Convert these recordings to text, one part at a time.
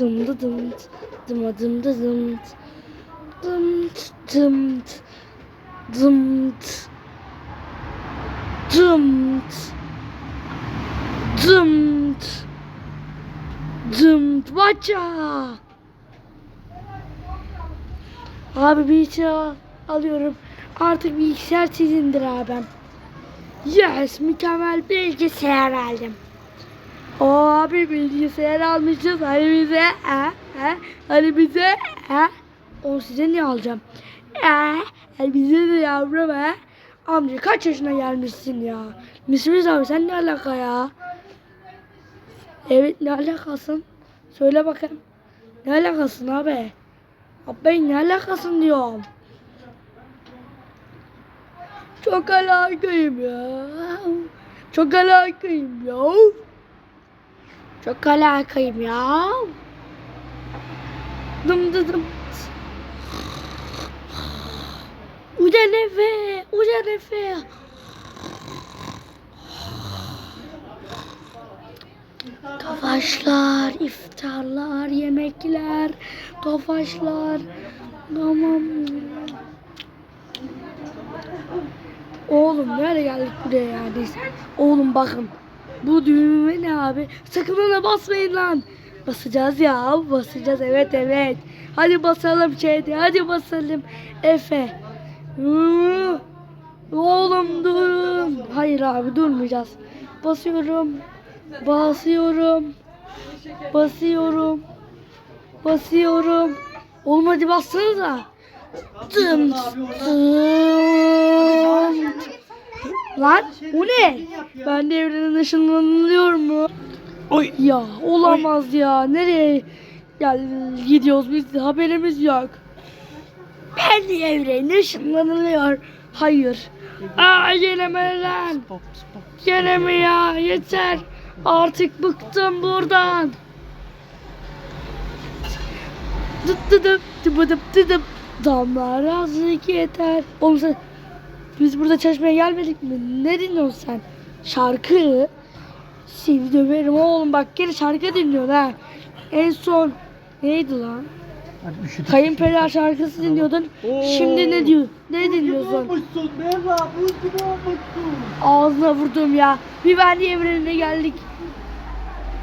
Dım dı dım dım dı dım dı. Dım dı dım dı, dım dı. Dım dı. Dım dı. Dım dı. Baça. Abi bilgisayar alıyorum. Artık bilgisayar sizindir abim. Yes, mükemmel bilgisayar aldım. O abi bilgisayar almışız. Hani bize, he, he, hani bize, he. O size ne alacağım? E, hani bize de yavrum he. Amca kaç yaşına gelmişsin ya? Misimiz abi sen ne alaka ya? Evet ne alakasın? Söyle bakayım. Ne alakasın abi? Abi ne alakasın diyorum. Çok alakayım ya. Çok alakayım ya. Çok alakayım ya. Dım dı dım. Ucan Efe, Ucan Efe. Tofaşlar, iftarlar, yemekler, tofaşlar. Tamam. Oğlum nereye geldik buraya ya. Oğlum bakın. Bu düğme ne abi? Sakın ona basmayın lan. Basacağız ya. Basacağız evet evet. Hadi basalım şeydi. Hadi basalım. Efe. Oğlum durun. Hayır abi durmayacağız. Basıyorum. Basıyorum. Basıyorum. Basıyorum. Oğlum hadi bassanıza. Dım dım. Lan bu ne? Ben de evrenin ışınlanılıyor mu? Oy. Ya olamaz ya. Nereye ya, gidiyoruz biz haberimiz yok. Ben de evrenin ışınlanılıyor. Hayır. Aa gene mi lan? Mi ya? Yeter. Artık bıktım buradan. Dıt dıt dıt dıt dıt dıt. Damlar azlık yeter. Oğlum sen biz burada çalışmaya gelmedik mi? Ne dinliyorsun sen? Şarkı. Seni döverim oğlum bak gene şarkı dinliyorsun ha. En son neydi lan? Üşüdük. Kayınpeder şarkısı dinliyordun. Şimdi ne diyor? Ne dinliyorsun? olmuşsun Berra. Buz olmuşsun. Ağzına vurdum ya. Bir ben evrenine geldik.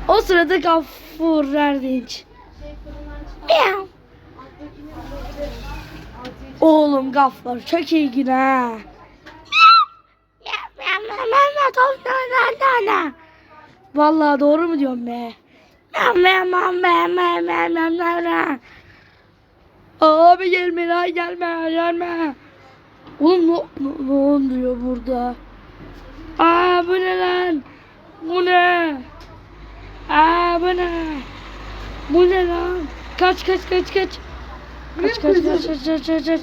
O sırada Gaffur Erdinç. Oğlum Gaffur çok iyi yine ha. Vallahi doğru mu diyorum be? Abi gelme lan gelme gelme. Oğlum ne, ne, ne oluyor burada? Aa bu ne lan? Bu ne? Aa bu ne? Bu ne lan? Kaç kaç kaç kaç. Kaç kaç kaç kaç kaç kaç.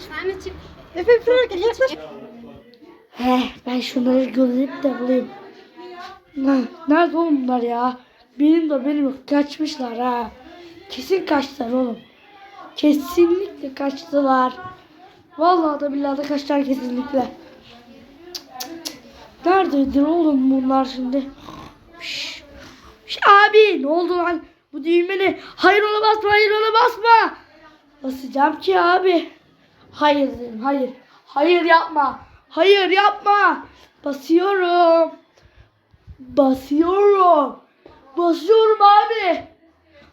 Efe Frank yaklaş. He ben şunları gözleyip de bulayım. Ne, nerede oğlum bunlar ya? Benim de benim. Kaçmışlar ha. Kesin kaçtılar oğlum. Kesinlikle kaçtılar. Vallahi da billahi de kaçtılar kesinlikle. Nerededir oğlum bunlar şimdi? Abi ne oldu lan? Bu düğme ne? Hayır ona basma, hayır ona basma. Basacağım ki abi. Hayır dedim, hayır. Hayır yapma. Hayır yapma. Basıyorum. Basıyorum. Basıyorum abi.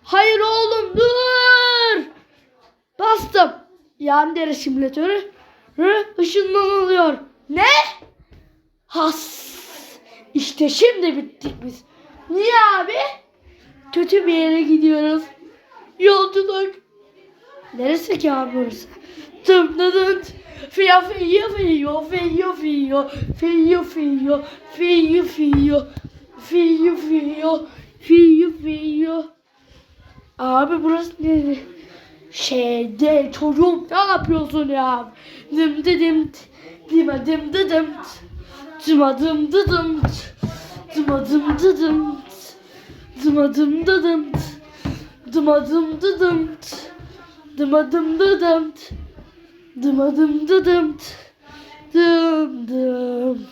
Hayır oğlum dur. Bastım. Yandere simülatörü. Işınlanılıyor. Ne? Has. İşte şimdi bittik biz. Niye abi? Kötü bir yere gidiyoruz. Yolculuk. Neresi ki abi burası? Dım dım. Fiyo fiyo fiyo fiyo fiyo fiyo fiyo fiyo fiyo fiyo fiyo fiyo fiyo Abi burası ne? Şeyde çocuk ne yapıyorsun ya? Dım dı dım dıma dım dı dım dıma dım dı dım dıma dım dı dım dıma dım dı dım dıma dım dı dım dıma dım dı Dımadım dıdım. Dımadım dıdım. Dım dım.